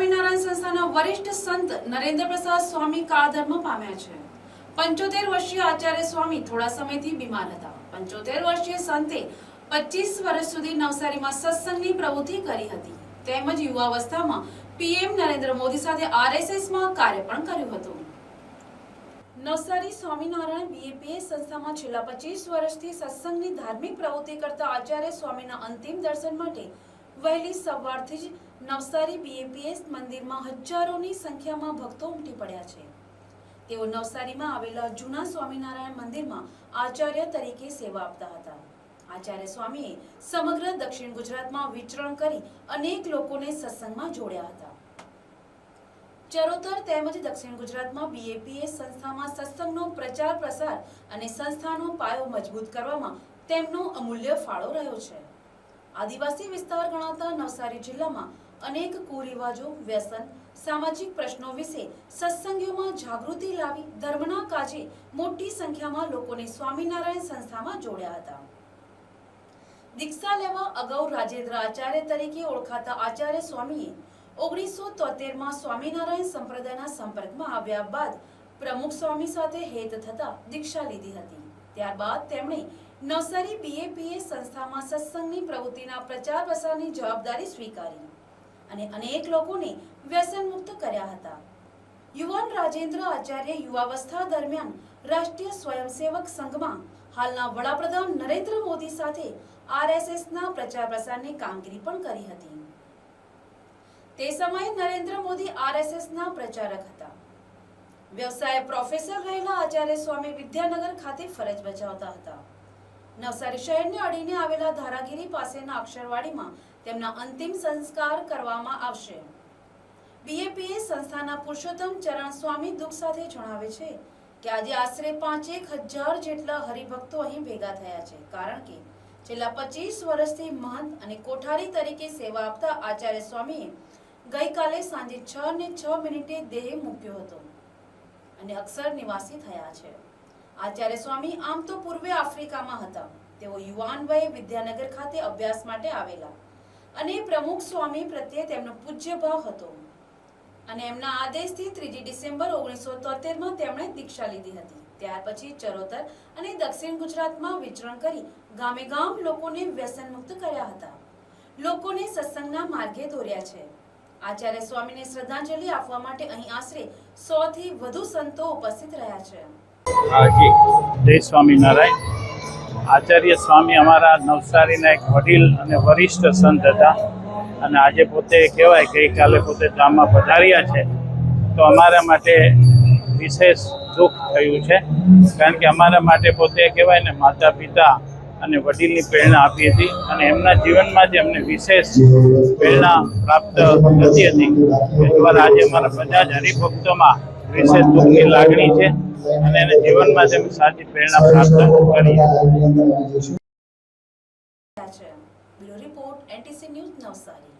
સ્વામિનારાયણ સંસ્થાના વરિષ્ઠ સંત નરેન્દ્ર પ્રસાદ સ્વામી કાળધર્મ પામ્યા છે. પંચોતેર વર્ષીય આચાર્ય સ્વામી થોડા સમયથી બીમાર હતા. પંચોતેર વર્ષીય સંતે પચીસ વર્ષ સુધી નવસારીમાં સત્સંગની પ્રવૃત્તિ કરી હતી. તેમજ યુવાવસ્થામાં પીએમ નરેન્દ્ર મોદી સાથે આરએસએસમાં કાર્ય પણ કર્યું હતું. નવસારી સ્વામિનારાયણ બીએપીએ સંસ્થામાં છેલ્લા પચીસ વર્ષથી સત્સંગની ધાર્મિક પ્રવૃત્તિ કરતા આચાર્ય સ્વામીના અંતિમ દર્શન માટે વહેલી સવારથી જ નવસારી બીએપીએસ મંદિરમાં હજારોની સંખ્યામાં ભક્તો ઉમટી પડ્યા છે. તેઓ નવસારીમાં આવેલા જૂના સ્વામિનારાયણ મંદિરમાં આચાર્ય તરીકે સેવા આપતા હતા. આચાર્ય સ્વામીએ સમગ્ર દક્ષિણ ગુજરાતમાં વિચરણ કરી અનેક લોકોને સત્સંગમાં જોડ્યા હતા. ચરોતર તેમજ દક્ષિણ ગુજરાતમાં બીએપીએસ સંસ્થામાં સત્સંગનો પ્રચાર પ્રસાર અને સંસ્થાનો પાયો મજબૂત કરવામાં તેમનો અમૂલ્ય ફાળો રહ્યો છે. આદિવાસી વિસ્તાર ગણાતા નવસારી જિલ્લામાં અનેક કુરિવાજો, વ્યસન, સામાજિક પ્રશ્નો વિશે સત્સંગીઓમાં જાગૃતિ લાવી ધર્મના કાજે મોટી સંખ્યામાં લોકોને સ્વામિનારાયણ સંસ્થામાં જોડ્યા હતા. દીક્ષા લેવા અગાઉ રાજેન્દ્ર આચાર્ય તરીકે ઓળખાતા આચાર્ય સ્વામીએ ઓગણીસો તોતેરમાં સ્વામિનારાયણ સંપ્રદાયના સંપર્કમાં આવ્યા બાદ પ્રમુખ સ્વામી સાથે હેત થતા દીક્ષા લીધી હતી. ત્યારબાદ તેમણે નવસારી બીએપીએ સંસ્થામાં સત્સંગની પ્રવૃત્તિના પ્રચાર પ્રસારની જવાબદારી સ્વીકારી અને અનેક લોકોને વ્યસન મુક્ત કર્યા હતા. યુવાન રાજેન્દ્ર આચાર્ય યુવાવસ્થા દરમિયાન રાષ્ટ્રીય સ્વયંસેવક સંઘમાં હાલના વડાપ્રધાન નરેન્દ્ર મોદી સાથે આરએસએસના પ્રચાર પ્રસારની કામગીરી પણ કરી હતી. તે સમયે નરેન્દ્ર મોદી આરએસએસના પ્રચારક હતા. વ્યવસાય પ્રોફેસર રહેલા આચાર્ય સ્વામી વિદ્યાનગર ખાતે ફરજ બજાવતા હતા. નવસારી શહેરને અડીને આવેલા ધારાગીરી પાસેના અક્ષરવાડીમાં તેમના અંતિમ સંસ્કાર કરવામાં આવશે. બીએપીએ સંસ્થાના પુરુષોત્તમ ચરણ સ્વામી દુઃખ સાથે જણાવે છે કે આજે આશરે પાંચેક હજાર જેટલા હરિભક્તો અહીં ભેગા થયા છે, કારણ કે છેલ્લા પચીસ વર્ષથી મહંત અને કોઠારી તરીકે સેવા આપતા આચાર્ય સ્વામીએ ગઈકાલે સાંજે છ ને છ મિનિટે દેહ મૂક્યો હતો અને અક્ષર નિવાસી થયા છે. આચાર્ય સ્વામી આમ તો પૂર્વે આફ્રિકામાં હતા. તેઓ યુવાન વયે વિદ્યાનગર ખાતે અભ્યાસ માટે આવેલા. અને પ્રમુખ સ્વામી પ્રત્યે તેમનો પૂજ્ય ભાવ હતો. અને એમના આદેશથી ત્રીજી ડિસેમ્બર ઓગણીસો તોતેરમાં તેમણે દીક્ષા લીધી હતી. ત્યાર પછી ચરોતર અને દક્ષિણ ગુજરાતમાં વિચરણ કરી ગામે ગામ લોકોને વ્યસન મુક્ત કર્યા હતા. લોકોને સત્સંગના માર્ગે દોર્યા છે. આચાર્ય સ્વામીને શ્રદ્ધાંજલિ આપવા માટે અહીં આશરે સો થી વધુ સંતો ઉપસ્થિત રહ્યા છે. હાજી. જય સ્વામિનારાયણ આચાર્ય સ્વામી અમારા નવસારીના એક વડીલ અને વરિષ્ઠ સંત હતા. અને આજે પોતે કહેવાય ગઈકાલે પોતે ગામમાં પધાર્યા છે. તો અમારા માટે વિશેષ દુઃખ થયું છે. કારણ કે અમારા માટે પોતે કહેવાય ને માતા પિતા અને વડીલની પ્રેરણા આપી હતી. અને એમના જીવનમાં જે અમને વિશેષ પ્રેરણા પ્રાપ્ત થતી હતી. એ દ્વારા આજે અમારા બધા જ હરિભક્તોમાં વિશેષ દુઃખની લાગણી છે અને એને જીવનમાં જેમ સાચી પ્રેરણા પ્રાપ્ત કરી છે. Bureau report NTC news Navsari.